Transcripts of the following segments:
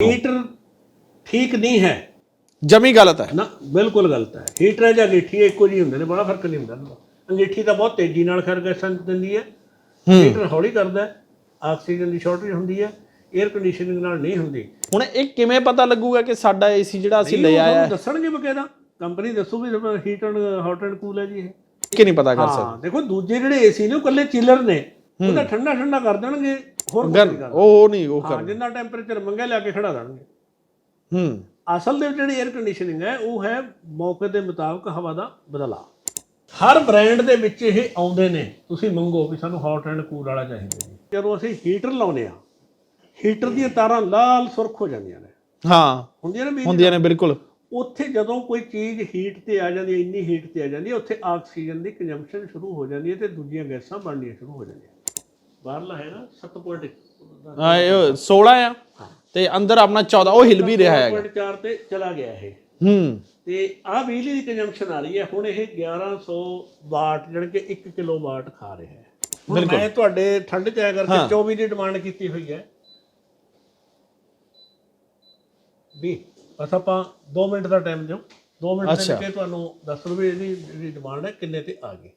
Heater ਠੀਕ ਨਹੀਂ ਹੈ। ਜਮੀ ਗਲਤ ਹੈ। ਨਾ ਬਿਲਕੁਲ ਗਲਤ ਹੈ। ਹੀਟਰ ਹੈ ਜਾਂ ਅੰਗੀਠੀ ਹੈ, ਇੱਕੋ ਜਿਹੀ ਹੁੰਦੇ ਨੇ ਬੜਾ ਫ਼ਰਕ ਨਹੀਂ ਹੁੰਦਾ। ਅੰਗੀਠੀ ਤਾਂ ਬਹੁਤ ਤੇਜ਼ੀ ਨਾਲ ਖਰ ਗੈਸਾਂ ਦਿੰਦੀ ਹੈ। ਹੀਟਰ ਹੌਲੀ ਕਰਦਾ ਹੈ। ਆਕਸੀਜਨ ਦੀ ਸ਼ਾਰਟੇਜ ਹੁੰਦੀ ਹੈ। 에ਅਰ ਕੰਡੀਸ਼ਨਿੰਗ ਨਾਲ ਨਹੀਂ ਹੁੰਦੀ। ਹੁਣ ਇਹ ਕਿਵੇਂ ਪਤਾ ਲੱਗੂਗਾ ਕਿ ਸਾਡਾ ਏਸੀ ਜਿਹੜਾ ਅਸੀਂ ਲੈ ਆਇਆ ਤੁਹਾਨੂੰ ਦੱਸਣਗੇ ਬਕਾਇਦਾ। ਕੰਪਨੀ ਦੱਸੂ ਵੀ heat and hot and cool ਹੈ ਜੀ ਇਹ। ਕਿ ਨਹੀਂ ਪਤਾ ਕਰ ਸਕਦੇ। ਹਾਂ ਦੇਖੋ ਦੂਜੇ ਜਿਹੜੇ ਏਸੀ ਨੇ ਉਹ ਕੱਲੇ ਚਿਲਰ ਨੇ। ਉਹਦਾ ਠੰਡਾ ਠੰਡਾ ਕਰ ਦੇਣਗੇ ਹੋਰ ਕੁਝ ਨਹੀਂ ਕਰਨਾ ਉਹ ਨਹੀਂ ਉਹ ਕਰ ਜਿੰਨਾ ਟੈਂਪਰੇਚਰ ਮੰਗਿਆ ਲਿਆ ਕੇ ਖੜਾ ਦੇਣਗੇ ਹੂੰ। ਅਸਲ ਦੇ ਵਿੱਚ ਜਿਹੜੀ 에ਅਰ ਕੰਡੀਸ਼ਨਿੰਗ ਹੈ ਉਹ ਹੈ ਮੌਕੇ ਦੇ ਮੁਤਾਬਕ ਹਵਾ ਦਾ ਬਦਲਾਅ। ਹਰ ਬ੍ਰਾਂਡ ਦੇ ਵਿੱਚ ਇਹ ਆਉਂਦੇ ਨੇ। ਤੁਸੀਂ ਮੰਗੋ ਵੀ ਸਾਨੂੰ ਹੌਟ ਐਂਡ ਕੂਲ ਵਾਲਾ ਚਾਹੀਦਾ ਜੀ। ਜਦੋਂ ਅਸੀਂ ਹੀਟਰ ਲਾਉਨੇ ਆ ਹੀਟਰ ਦੀਆਂ ਤਾਰਾਂ ਲਾਲ ਸੁਰਖ ਹੋ ਜਾਂਦੀਆਂ ਨੇ। ਹਾਂ। ਹੁੰਦੀਆਂ ਨੇ ਹੁੰਦੀਆਂ ਨੇ ਬਿਲਕੁਲ। ਉੱਥੇ ਜਦੋਂ ਕੋਈ ਚੀਜ਼ ਹੀਟ ਤੇ ਆ ਜਾਂਦੀ ਹੈ ਇੰਨੀ ਹੀਟ ਤੇ ਆ ਜਾਂਦੀ ਹੈ ਉੱਥੇ ਆਕਸੀਜਨ ਦੀ ਕੰਜੰਪਸ਼ਨ ਸ਼ੁਰੂ ਹੋ ਜਾਂਦੀ ਹੈ ਤੇ ਦੂਜੀਆਂ ਗੈਸਾਂ ਬਣਨੀਆਂ ਸ਼ੁਰੂ ਹੋ ਜਾਂਦੀਆਂ ਬਾਹਰਲਾ ਹੈ ਨਾ 7.1 ਹਾਂ, ਇਹ 16 ਆ। ਤੇ ਅੰਦਰ ਆਪਣਾ 14 ਉਹ ਹਿਲ ਵੀ ਰਿਹਾ ਹੈਗਾ। 7.4 ਤੇ ਚਲਾ ਗਿਆ ਇਹ। ਹੂੰ। ਤੇ ਆਹ ਬਿਜਲੀ ਦੀ ਕੰਜੰਪਸ਼ਨ ਆ ਰਹੀ ਹੈ। ਹੁਣ ਇਹ 1100 ਵਾਟ ਜਾਣੀ ਕਿ 1 ਕਿਲੋ ਵਾਟ ਖਾ ਰਿਹਾ ਹੈ। ਮੈਂ ਤੁਹਾਡੇ ਠੰਡ ਚ ਆਇਆ ਕਰਕੇ 24 ਦੀ ਡਿਮਾਂਡ ਕੀਤੀ ਹੋਈ ਹੈ। ਵੀ ਬਸ ਆਪਾਂ 2 ਮਿੰਟ ਦਾ ਟਾਈਮ ਦਿਓ। 2 ਮਿੰਟ ਦੇ ਵਿੱਚ ਤੁਹਾਨੂੰ ਦੱਸ ਦੂ ਵੀ ਇਹਦੀ ਜਿਹੜੀ ਡਿਮਾਂਡ ਹੈ ਕਿੰਨੇ ਤੇ ਆ ਗਈ।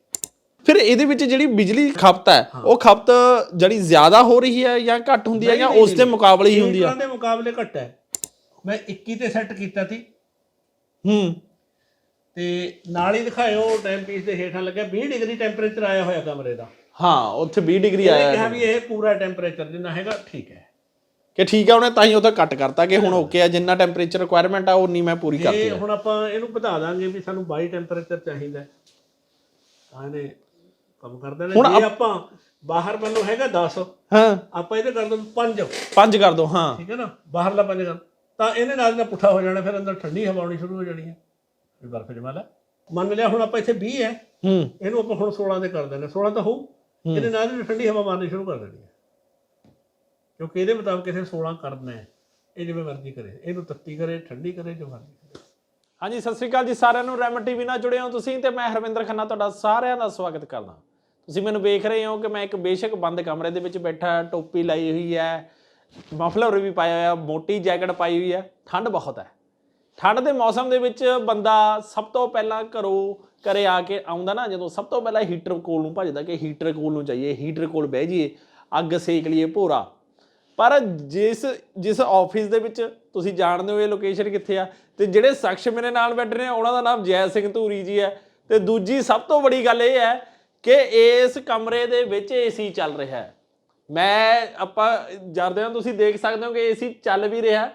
ਫਿਰ ਇਹਦੇ ਵਿੱਚ ਜਿਹੜੀ ਬਿਜਲੀ ਖਪਤ ਹੈ ਉਹ ਖਪਤ ਜਿਹੜੀ ਜ਼ਿਆਦਾ ਹੋ ਰਹੀ ਹੈ ਜਾਂ ਘੱਟ ਹੁੰਦੀ ਹੈ ਜਾਂ ਉਸ ਦੇ ਮੁਕਾਬਲੇ ਹੀ ਹੁੰਦੀ ਹੈ? ਹੀਟਰਾਂ ਦੇ ਮੁਕਾਬਲੇ ਘੱਟ ਹੈ। ਮੈਂ 21 ਤੇ ਸੈੱਟ ਕੀਤਾ ਸੀ। ਹੂੰ। ਤੇ ਨਾਲ ਹੀ ਦਿਖਾਇਓ ਟਾਈਮ ਪੀਸ ਦੇ ਹੇਠਾਂ ਲੱਗਿਆ। 20 ਡਿਗਰੀ ਟੈਂਪਰੇਚਰ ਆਇਆ ਹੋਇਆ ਕਮਰੇ ਦਾ। ਹਾਂ ਉੱਥੇ 20 ਡਿਗਰੀ ਆਇਆ ਇਹਨੇ ਕਿਹਾ ਵੀ ਇਹ ਪੂਰਾ ਟੈਂਪਰੇਚਰ ਜਿੰਨਾ ਹੈਗਾ ਠੀਕ ਹੈ। ਕਿ ਠੀਕ ਹੈ ਉਹਨੇ ਤਾਂ ਹੀ ਉਹ ਤਾਂ ਕੱਟ ਕਰਤਾ ਕਿ ਹੁਣ ਓਕੇ ਆ ਜਿੰਨਾ ਟੈਂਪਰੇਚਰ ਰਿਕੁਆਇਰਮੈਂਟ ਆ ਉਨੀ ਮੈਂ ਪੂਰੀ ਕਰਤੀ ਇਹ ਹੁਣ ਆਪਾਂ ਇਹਨੂੰ ਵਧਾ ਦਾਂਗੇ ਵੀ ਸਾਨੂੰ 22 ਟੈਂਪਰੇਚਰ ਚਾਹੀਦਾ ਹੈ। ਤਾਂ ਇਹਨੇ ਕੰਮ ਕਰ ਦੇਣਾ ਜੇ ਆਪਾਂ ਬਾਹਰ ਵੱਲੋਂ ਹੈਗਾ 10 ਹਾਂ। ਆਪਾਂ ਇਹਦੇ ਕਰ ਦੋ 5 ਪੰਜ ਕਰ ਦੋ ਹਾਂ। ਠੀਕ ਹੈ ਨਾ? ਬਾਹਰਲਾ 5 ਕਰ ਤਾਂ ਇਹਨੇ ਨਾਲ ਦਾ ਪੁੱਠਾ ਹੋ ਜਾਣਾ ਫਿਰ ਅੰਦਰ ਠੰਡੀ ਹਵਾ ਆਉਣੀ ਸ਼ੁਰੂ ਹੋ ਜਾਣੀ ਹੈ। ਵੀ ਬਰਫ਼ ਜਮਾ ਲੈ ਮੰਨ ਲਿਆ ਹੁਣ ਆਪਾਂ ਇੱਥੇ 20 ਹੈ। ਹੂੰ। ਇਹਨੂੰ ਆਪਾਂ ਹੁਣ 16 ਦੇ ਕਰ ਦਿੰਦੇ 16 ਤਾਂ ਹੋਊ। ਇਹਦੇ ਨਾਲ ਹੀ ਠੰਡੀ ਹਵਾ ਮਾਰਨੀ ਸ਼ੁਰੂ ਕਰ ਦੇਣੀ ਹੈ। ਕਿਉਂਕਿ ਇਹਦੇ ਮੁਤਾਬਕ ਇਥੇ 16 ਕਰਨਾ ਹੈ। ਇਹ ਜਿਵੇਂ ਮਰਜ਼ੀ ਕਰੇ। ਇਹਨੂੰ ਤੱਤੀ ਕਰੇ ਠੰਡੀ ਕਰੇ ਜੋ ਮਰਜ਼ੀ ਕਰੇ। ਹਾਂਜੀ ਸਤਿ ਸ੍ਰੀ ਅਕਾਲ ਜੀ ਸਾਰਿਆਂ ਨੂੰ। ਰੈਮਨ ਟੀਵੀ ਨਾਲ ਜੁੜੇ ਹੋ ਤੁਸੀਂ ਤੇ ਮੈਂ ਹਰਵਿੰਦਰ ਖੰਨਾ ਤੁਹਾਡਾ ਸਾਰਿਆਂ ਦਾ ਸਵਾਗਤ ਕਰਦਾ ਤੁਸੀਂ ਮੈਨੂੰ ਵੇਖ ਰਹੇ ਹੋ ਕਿ ਮੈਂ ਇੱਕ ਬੇਸ਼ੱਕ ਬੰਦ ਕਮਰੇ ਦੇ ਵਿੱਚ ਬੈਠਾ, ਟੋਪੀ ਲਾਈ ਹੋਈ ਹੈ, ਮਫਲਰ ਵੀ ਪਾਇਆ ਹੋਇਆ, ਮੋਟੀ ਜੈਕਟ ਪਾਈ ਹੋਈ ਹੈ, ਠੰਡ ਬਹੁਤ ਹੈ। ਠੰਡ ਦੇ ਮੌਸਮ ਦੇ ਵਿੱਚ ਬੰਦਾ ਸਭ ਤੋਂ ਪਹਿਲਾਂ ਘਰੋਂ ਘਰੇ ਆ ਕੇ ਆਉਂਦਾ ਨਾ, ਜਦੋਂ ਸਭ ਤੋਂ ਪਹਿਲਾਂ ਹੀਟਰ ਕੋਲ ਨੂੰ ਭੱਜਦਾ ਕਿ ਹੀਟਰ ਕੋਲ ਨੂੰ ਜਾਈਏ ਹੀਟਰ ਕੋਲ ਬਹਿ ਜਾਈਏ, ਅੱਗ ਸੇਕ ਲਈਏ ਭੋਰਾ। ਪਰ ਜਿਸ ਜਿਸ ਆਫਿਸ ਦੇ ਵਿੱਚ ਤੁਸੀਂ ਜਾਣਦੇ ਹੋ ਇਹ ਲੋਕੇਸ਼ਨ ਕਿੱਥੇ ਆ, ਤੇ ਜਿਹੜੇ ਸ਼ਖਸ ਮੇਰੇ ਨਾਲ ਬੈਠੇ ਨੇ, ਉਹਨਾਂ ਦਾ ਨਾਮ ਜੈ ਸਿੰਘ ਧੂਰੀ ਜੀ ਹੈ। ਤੇ ਦੂਜੀ ਸਭ ਤੋਂ ਬੜੀ ਗੱਲ ਇਹ ਹੈ ਕਿ ਇਸ ਕਮਰੇ ਦੇ ਵਿੱਚ ਏਸੀ ਚੱਲ ਰਿਹਾ ਹੈ। ਮੈਂ ਆਪਾਂ ਜਰਦੇ ਹਾਂ ਤੁਸੀਂ ਦੇਖ ਸਕਦੇ ਹੋ ਕਿ ਏਸੀ ਚੱਲ ਵੀ ਰਿਹਾ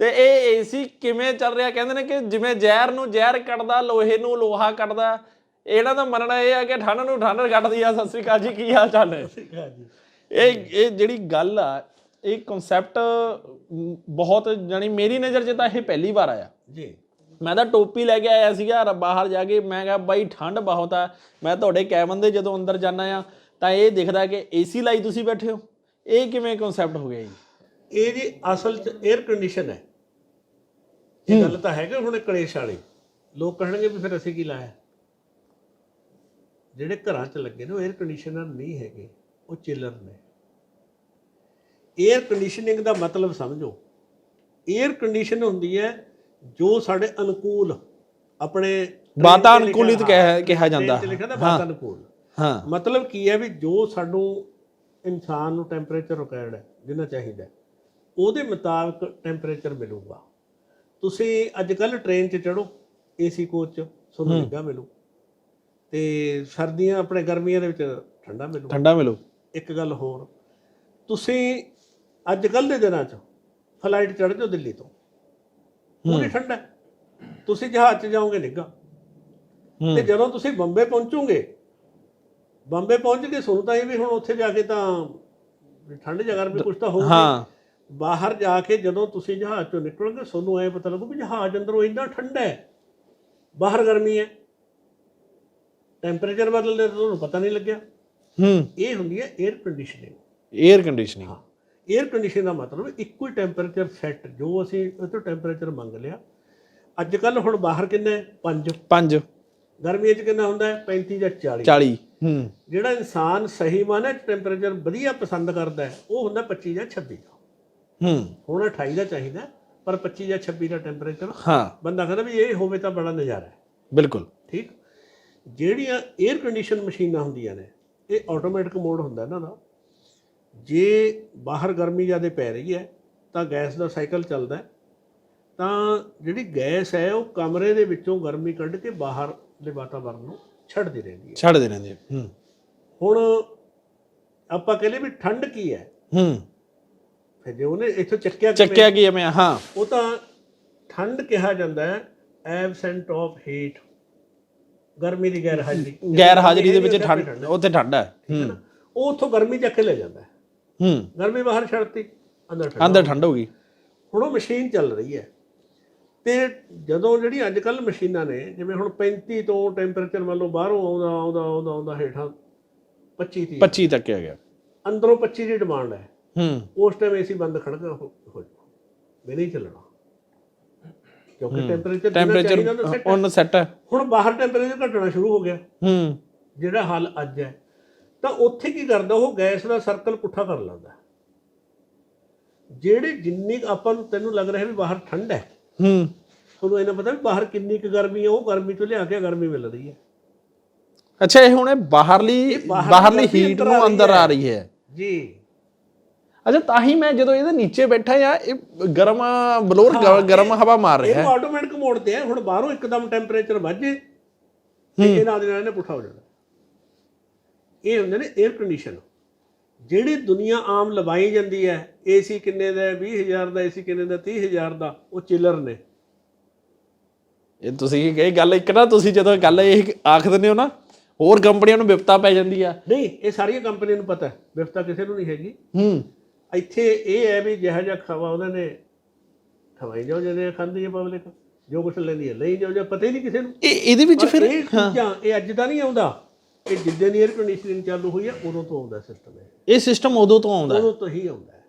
ਤੇ ਇਹ ਏਸੀ ਕਿਵੇਂ ਚੱਲ ਰਿਹਾ? ਕਹਿੰਦੇ ਨੇ ਕਿ ਜਿਵੇਂ ਜ਼ਹਿਰ ਨੂੰ ਜ਼ਹਿਰ ਕੱਢਦਾ ਲੋਹੇ ਨੂੰ ਲੋਹਾ ਕੱਢਦਾ। ਇਹਨਾਂ ਦਾ ਮੰਨਣਾ ਇਹ ਹੈ ਕਿ ਠੰਡ ਨੂੰ ਠੰਡ ਕੱਢਦੀ ਆ। ਸਤਿ ਸ੍ਰੀ ਅਕਾਲ ਜੀ ਕੀ ਹਾਲ ਚਾਲ ਹੈ ਇਹ ਇਹ ਜਿਹੜੀ ਗੱਲ ਆ ਇਹ ਕਨਸੈਪਟ ਬਹੁਤ ਜਾਨੀ ਮੇਰੀ ਨਜ਼ਰ 'ਚ ਤਾਂ ਇਹ ਪਹਿਲੀ ਵਾਰ ਆਇਆ। ਜੀ। ਮੈਂ ਤਾਂ ਟੋਪੀ ਲੈ ਕੇ ਆਇਆ ਸੀਗਾ ਬਾਹਰ ਜਾ ਕੇ ਮੈਂ ਕਿਹਾ ਬਾਈ ਠੰਡ ਬਹੁਤ ਆ। ਮੈਂ ਤੁਹਾਡੇ ਕੈਬਨ ਦੇ ਜਦੋਂ ਅੰਦਰ ਜਾਣਾ ਆ ਤਾਂ ਇਹ ਦਿਖਦਾ ਕਿ ਏਸੀ ਲਾਈ ਤੁਸੀਂ ਬੈਠੇ ਹੋ। ਇਹ ਕਿਵੇਂ ਕਨਸੈਪਟ ਹੋ ਗਿਆ ਜੀ? ਇਹ ਜੀ ਅਸਲ ਚ 에ਅਰ ਕੰਡੀਸ਼ਨ ਹੈ। ਇਹ ਗੱਲ ਤਾਂ ਹੈਗਾ ਹੁਣ ਕਲੇਸ਼ ਵਾਲੇ। ਲੋਕ ਕਹਿਣਗੇ ਵੀ ਫਿਰ ਅਸੀਂ ਕੀ ਲਾਇਆ? ਜਿਹੜੇ ਘਰਾਂ 'ਚ ਲੱਗੇ ਨੇ ਉਹ 에ਅਰ ਕੰਡੀਸ਼ਨਰ ਨਹੀਂ ਹੈਗੇ ਉਹ ਚਿਲਰ ਨੇ। 에ਅਰ ਕੰਡੀਸ਼ਨਿੰਗ ਦਾ ਮਤਲਬ ਸਮਝੋ। 에ਅਰ ਕੰਡੀਸ਼ਨ ਹੁੰਦੀ ਹੈ ਜੋ ਸਾਡੇ ਅਨੁਕੂਲ ਆਪਣੇ ਵਾਤਾਨੁਕੂਲਿਤ ਕਿਹਾ ਕਿਹਾ ਜਾਂਦਾ। ਤੇ ਲਿਖਿਆ ਨਾ ਵਾਤਾਨੁਕੂਲ ਹਾਂ। ਮਤਲਬ ਕੀ ਹੈ ਵੀ ਜੋ ਸਾਨੂੰ ਇਨਸਾਨ ਨੂੰ ਟੈਂਪਰੇਚਰ ਰਿਕੁਆਇਰਡ ਹੈ ਜਿੰਨਾ ਚਾਹੀਦਾ ਉਹਦੇ ਮੁਤਾਬਕ ਟੈਂਪਰੇਚਰ ਮਿਲੂਗਾ। ਤੁਸੀਂ ਅੱਜ ਕੱਲ ਟ੍ਰੇਨ 'ਚ ਚੜੋ ਏਸੀ ਕੋਚ 'ਚ ਤੁਹਾਨੂੰ ਨਿੱਘਾ ਮਿਲੂ। ਤੇ ਸਰਦੀਆਂ ਆਪਣੇ ਗਰਮੀਆਂ ਦੇ ਵਿੱਚ ਠੰਡਾ ਮਿਲੂ। ਠੰਡਾ ਮਿਲੋ। ਇੱਕ ਗੱਲ ਹੋਰ ਤੁਸੀਂ ਅੱਜ ਕੱਲ ਦੇ ਦਿਨਾਂ 'ਚ ਫਲਾਈਟ ਚੜ੍ਹ ਜਾਓ ਦਿੱਲੀ ਤੋਂ। ਪੂਰੀ ਠੰਡਾ ਹੈ। ਤੁਸੀਂ ਜਹਾਜ਼ 'ਚ ਜਾਓਗੇ ਹੂੰ। ਤੇ ਜਦੋਂ ਤੁਸੀਂ ਬੰਬੇ ਪਹੁੰਚੋਗੇ ਬੰਬੇ ਪਹੁੰਚ ਕੇ ਸੁਣ ਤਾਂ ਇਹ ਵੀ ਹੁਣ ਉੱਥੇ ਜਾ ਕੇ ਤਾਂ ਠੰਡ ਜਗ੍ਹਾ ਵੀ ਕੁਝ ਤਾਂ ਹੋਊਗਾ। ਹਾਂ। ਬਾਹਰ ਜਾ ਕੇ ਜਦੋਂ ਤੁਸੀਂ ਜਹਾਜ਼ ਚੋਂ ਨਿਕਲੋਗੇ ਤੁਹਾਨੂੰ ਐ ਪਤਾ ਲੱਗੂ ਵੀ ਜਹਾਜ਼ ਅੰਦਰੋਂ ਇੰਨਾ ਠੰਡਾ ਹੈ। ਬਾਹਰ ਗਰਮੀ ਹੈ। ਟੈਂਪਰੇਚਰ ਬਦਲਦੇ ਤਾਂ ਤੁਹਾਨੂੰ ਪਤਾ ਨਹੀਂ ਲੱਗਿਆ। ਹੂੰ। ਇਹ ਹੁੰਦੀ ਹੈ air conditioning air conditioning air condition ਦਾ ਮਤਲਬ ਇੱਕੋ ਹੀ ਟੈਂਪਰੇਚਰ ਸੈੱਟ ਜੋ ਅਸੀਂ ਉਹ ਤੋਂ ਟੈਂਪਰੇਚਰ ਮੰਗ ਲਿਆ। ਅੱਜ ਕੱਲ ਹੁਣ ਬਾਹਰ ਕਿੰਨਾ ਹੈ? 5 5 ਗਰਮੀਆਂ 'ਚ ਕਿੰਨਾ ਹੁੰਦਾ ਹੈ? 35 ਜਾਂ 40 40 ਹੂੰ। ਜਿਹੜਾ ਇਨਸਾਨ ਸਹੀ ਮਾਨੇ ਟੈਂਪਰੇਚਰ ਵਧੀਆ ਪਸੰਦ ਕਰਦਾ ਹੈ ਉਹ ਹੁੰਦਾ 25 ਜਾਂ 26 ਦਾ। ਹੂੰ। ਹੁਣ 28 ਦਾ ਚਾਹੀਦਾ ਪਰ 25 ਜਾਂ 26 ਦਾ ਟੈਂਪਰੇਚਰ ਹਾਂ। ਬੰਦਾ ਕਹਿੰਦਾ ਵੀ ਇਹ ਹੋਵੇ ਤਾਂ ਬੜਾ ਨਜ਼ਾਰਾ ਹੈ। ਬਿਲਕੁਲ। ਠੀਕ? ਜਿਹੜੀਆਂ 에ਅਰ ਕੰਡੀਸ਼ਨ ਮਸ਼ੀਨਾਂ ਹੁੰਦੀਆਂ ਨੇ ਇਹ ਆਟੋਮੈਟਿਕ ਮੋਡ ਹੁੰਦਾ ਇਹਨਾਂ ਦਾ ਜੇ ਬਾਹਰ ਗਰਮੀ ਜ਼ਿਆਦਾ ਪੈ ਰਹੀ ਹੈ ਤਾਂ ਗੈਸ ਦਾ ਸਾਈਕਲ ਚੱਲਦਾ ਤਾਂ ਜਿਹੜੀ ਗੈਸ ਹੈ ਉਹ ਕਮਰੇ ਦੇ ਵਿੱਚੋਂ ਗਰਮੀ ਕੱਢ ਕੇ ਬਾਹਰ ਦੇ ਵਾਤਾਵਰਣ ਨੂੰ ਛੱਡਦੀ ਰਹਿੰਦੀ ਹੈ। ਛੱਡ ਦੇ ਰਹਿੰਦੇ ਹੂੰ। ਹੁਣ ਆਪਾਂ ਕਹਿੰਦੇ ਵੀ ਠੰਡ ਕੀ ਹੈ? ਹੂੰ। ਫਿਰ ਜੇ ਉਹਨੇ ਇੱਥੋਂ ਚੱਕਿਆ ਕਿਵੇਂ? ਚੱਕਿਆ ਕੀ ਐਵੇਂ ਹਾਂ। ਉਹ ਤਾਂ ਠੰਡ ਕਿਹਾ ਜਾਂਦਾ ਹੈ ਐਬਸੈਂਟ ਆਫ ਹੀਟ ਗਰਮੀ ਦੀ ਗੈਰ ਹਾਜ਼ਰੀ ਗੈਰ ਹਾਜ਼ਰੀ ਦੇ ਵਿੱਚ ਠੰਡ ਉੱਥੇ ਠੰਡ ਹੈ। ਹੂੰ ਉਹ ਉੱਥੋਂ ਗਰਮੀ ਚੱਕ ਕੇ ਲੈ ਜਾਂਦਾ ਹੈ। ਹੂੰ। ਗਰਮੀ ਬਾਹਰ ਛੱਡਤੀ ਅੰਦਰ ਠੰਡ ਅੰਦਰ ਠੰਡ ਹੋ ਗਈ। ਹੁਣ ਉਹ ਮਸ਼ੀਨ ਚੱਲ ਰਹੀ ਹੈ। ਤੇ ਜਦੋਂ ਜਿਹੜੀ ਅੱਜ ਕੱਲ ਮਸ਼ੀਨਾਂ ਨੇ ਜਿਵੇਂ ਹੁਣ 35 ਤੋਂ ਟੈਂਪਰੇਚਰ ਮੰਨ ਲਓ ਬਾਹਰੋਂ ਆਉਂਦਾ ਆਉਂਦਾ ਆਉਂਦਾ ਆਉਂਦਾ ਹੇਠਾਂ 25 30 25 ਤੱਕ ਆ ਗਿਆ। ਅੰਦਰੋਂ 25 ਦੀ ਡਿਮਾਂਡ ਹੈ। ਹੂੰ। ਉਸ ਟਾਈਮ ਏਸੀ ਬੰਦ ਖੜਗਾ ਹੋ ਹੋ। ਵੀ ਨਹੀਂ ਚੱਲਣਾ। ਕਿਉਂਕਿ ਟੈਂਪਰੇਚਰ ਟੈਂਪਰੇਚਰ ਔਨ ਸੈੱਟ ਹੈ। ਹੁਣ ਬਾਹਰ ਟੈਂਪਰੇਚਰ ਘਟਣਾ ਸ਼ੁਰੂ ਹੋ ਗਿਆ। ਹੂੰ। ਜਿਹੜਾ ਹਾਲ ਅੱਜ ਹੈ। ਤਾਂ ਉੱਥੇ ਕੀ ਕਰਦਾ ਉਹ ਗੈਸ ਦਾ ਸਰਕਲ ਪੁੱਠਾ ਕਰ ਲੈਂਦਾ। ਜਿਹੜੇ ਜਿੰਨੀ ਆਪਾਂ ਨੂੰ ਤੈਨੂੰ ਲੱਗ ਰਿਹਾ ਵੀ ਬਾਹਰ ਠੰਡ ਹੈ ਹੂੰ। ਤੁਹਾਨੂੰ ਇਹਨਾਂ ਪਤਾ ਵੀ ਬਾਹਰ ਕਿੰਨੀ ਕੁ ਗਰਮੀ ਹੈ ਉਹ ਗਰਮੀ ਤੋਂ ਲਿਆ ਕੇ ਗਰਮੀ ਮਿਲ ਰਹੀ ਹੈ। ਅੱਛਾ ਇਹ ਹੁਣ ਬਾਹਰਲੀ ਬਾਹਰਲੀ ਹੀਟ ਨੂੰ ਅੰਦਰ ਆ ਹੈ। ਰਹੀ ਹੈ। ਜੀ। ਅੱਛਾ ਤਾਂ ਹੀ ਮੈਂ ਜਦੋਂ ਇਹਦੇ ਨੀਚੇ ਬੈਠਾ ਆ ਇਹ ਗਰਮ ਬਲੋਰ ਗਰਮ ਹਵਾ ਮਾਰ ਰਿਹਾ ਇਹ ਆਟੋਮੈਟਿਕ ਮੋਡ ਤੇ ਹੈ ਹੁਣ ਬਾਹਰੋਂ ਇੱਕਦਮ ਟੈਂਪਰੇਚਰ ਵੱਜੇ ਤੇ ਇਹ ਨਾਲ ਦੀ ਨਾਲ ਇਹਨੇ ਪੁੱਠਾ ਹੋ ਜਾਣਾ। ਇਹ ਹੁੰਦੇ ਨੇ 에ਅਰ ਕੰਡੀਸ਼ਨ ਜਿਹੜੀ ਦੁਨੀਆ ਆਮ ਲਵਾਈ ਜਾਂਦੀ ਹੈ ਏਸੀ ਕਿੰਨੇ ਦਾ ਹੈ? 20000 ਦਾ ਏਸੀ ਕਿੰਨੇ ਦਾ? 30000 ਦਾ ਉਹ ਚਿਲਰ ਨੇ। ਇਹ ਤੁਸੀਂ ਇਹ ਗੱਲ ਇੱਕ ਨਾ ਤੁਸੀਂ ਜਦੋਂ ਗੱਲ ਇਹ ਆਖ ਦਿੰਦੇ ਹੋ ਨਾ ਹੋਰ ਕੰਪਨੀਆਂ ਨੂੰ ਵਿਪਤਾ ਪੈ ਜਾਂਦੀ ਆ। ਨਹੀਂ ਇਹ ਸਾਰੀਆਂ ਕੰਪਨੀਆਂ ਨੂੰ ਪਤਾ ਵਿਵਸਥਾ ਕਿਸੇ ਨੂੰ ਨਹੀਂ ਹੈਗੀ। ਹੂੰ। ਇੱਥੇ ਇਹ ਹੈ ਵੀ ਜਿਹੜਾ ਜਿਹਾ ਖਵਾ ਉਹਨਾਂ ਨੇ ਖਵਾਈ ਜਾਓ ਜਿਹੜੇ ਖਾਂਦੀ ਹੈ ਪਬਲਿਕ ਜੋ ਕੁਛ ਲੈਂਦੀ ਹੈ ਲਈ ਜਾਓ ਜੇ ਪਤਾ ਹੀ ਨਹੀਂ ਕਿਸੇ ਨੂੰ। ਇਹ ਇਹਦੇ ਵਿੱਚ ਫਿਰ ਇਹ ਚੀਜ਼ਾਂ ਇਹ ਅੱਜ ਦਾ ਨਹੀਂ ਆਉਂਦਾ। ਇਹ ਜਿੱਦਾਂ ਦੀ 에ਅਰ ਕੰਡੀਸ਼ਨਿੰਗ ਚਾਲੂ ਹੋਈ ਹੈ ਉਦੋਂ ਤੋਂ ਆਉਂਦਾ ਸਿਸਟਮ ਇਹ। ਇਹ ਸਿਸਟਮ ਉਦੋਂ ਤੋਂ ਆਉਂਦਾ ਉਦੋਂ ਤੋਂ ਹੀ ਆਉਂਦਾ ਹੈ।